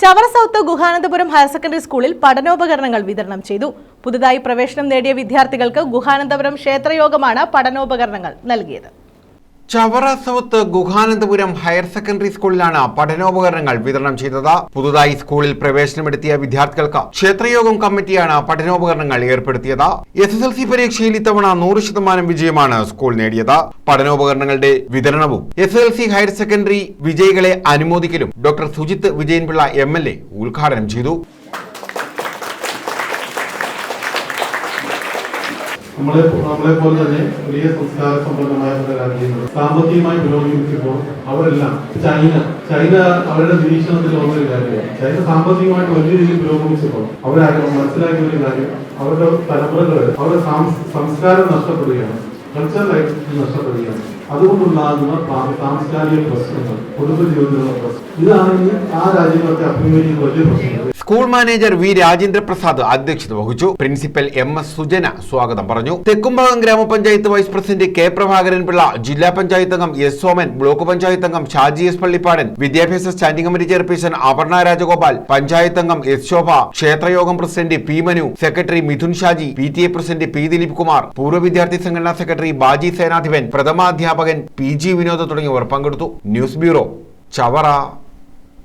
Chavara south Guhanandapuram higher secondary സ്കൂളിൽ പഠനോപകരണങ്ങൾ വിതരണം ചെയ്തു. പുതുതായി പ്രവേശനം നേടിയ വിദ്യാർത്ഥികൾക്ക് ഗുഹാനന്ദപുരം ക്ഷേത്രയോഗമാണ് പഠനോപകരണങ്ങൾ നൽകിയത്. Chavara south Guhanandapuram higher secondary സ്കൂളിലാണ് പഠനോപകരണങ്ങൾ വിതരണം ചെയ്തത്. പുതുതായി സ്കൂളിൽ പ്രവേശനമെടുത്തിയ വിദ്യാർത്ഥികൾക്ക് ക്ഷേത്രയോഗം കമ്മിറ്റിയാണ് പഠനോപകരണങ്ങൾ ഏർപ്പെടുത്തിയത്. എസ് എസ് എൽ സി പരീക്ഷയിൽ ഇത്തവണ നൂറ് ശതമാനം വിജയമാണ് സ്കൂൾ നേടിയത്. പഠനോപകരണങ്ങളുടെ വിതരണവും S L C higher secondary വിജയികളെ അനുമോദിക്കലും doctor Sujith Vijayan Pillai M L A ഉദ്ഘാടനം ചെയ്തു. നമ്മളെ നമ്മളെ പോലെ തന്നെ വലിയ സംസ്കാര സമ്പന്നമായ പല രാജ്യങ്ങൾ സാമ്പത്തികമായി പുരോഗമിക്കുമ്പോൾ അവരെല്ലാം ചൈന ചൈന അവരുടെ നിരീക്ഷണത്തിൽ വന്ന ഒരു കാര്യമാണ്. ചൈന സാമ്പത്തികമായിട്ട് വലിയ രീതിയിൽ പുരോഗമിച്ചപ്പോൾ അവരാരും മനസ്സിലാക്കിയ ഒരു കാര്യം അവരുടെ തലമുറകൾ അവരുടെ സംസ്കാരം നഷ്ടപ്പെടുകയാണ്. കൾച്ചറൽ ലൈഫ് നഷ്ടപ്പെടുകയാണ്. അതുകൊണ്ടുണ്ടാകുന്ന സാംസ്കാരിക പ്രശ്നങ്ങൾ കുടുംബജീവിതത്തിലുള്ള പ്രശ്നം. ഇതാണ് ആ രാജ്യങ്ങളൊക്കെ അഭിമുഖീകരിക്കുന്ന വലിയ പ്രശ്നങ്ങൾ. School manager V Rajendra Prasad അധ്യക്ഷത വഹിച്ചു. പ്രിൻസിപ്പൽ എം എസ് സുജന സ്വാഗതം പറഞ്ഞു. തെക്കുംഭാഗം ഗ്രാമപഞ്ചായത്ത് vice president K Prabhakaran Pillai ജില്ലാ പഞ്ചായത്ത് അംഗം എസ് സോമൻ ബ്ലോക്ക് പഞ്ചായത്ത് അംഗം ഷാജി എസ് പള്ളിപ്പാടൻ വിദ്യാഭ്യാസ standing committee chairperson Aparna Rajagopal panchayat അംഗം S Shobha ക്ഷേത്രയോഗം president P Manu secretary Mithun Shaji P T A president P Dileep Kumar പൂർവ വിദ്യാർത്ഥി സംഘടനാ സെക്രട്ടറി ബാജി സേനാധിപൻ പ്രഥമാധ്യാപകൻ പി ജി വിനോദ് തുടങ്ങിയവർ പങ്കെടുത്തു. News bureau Chavara.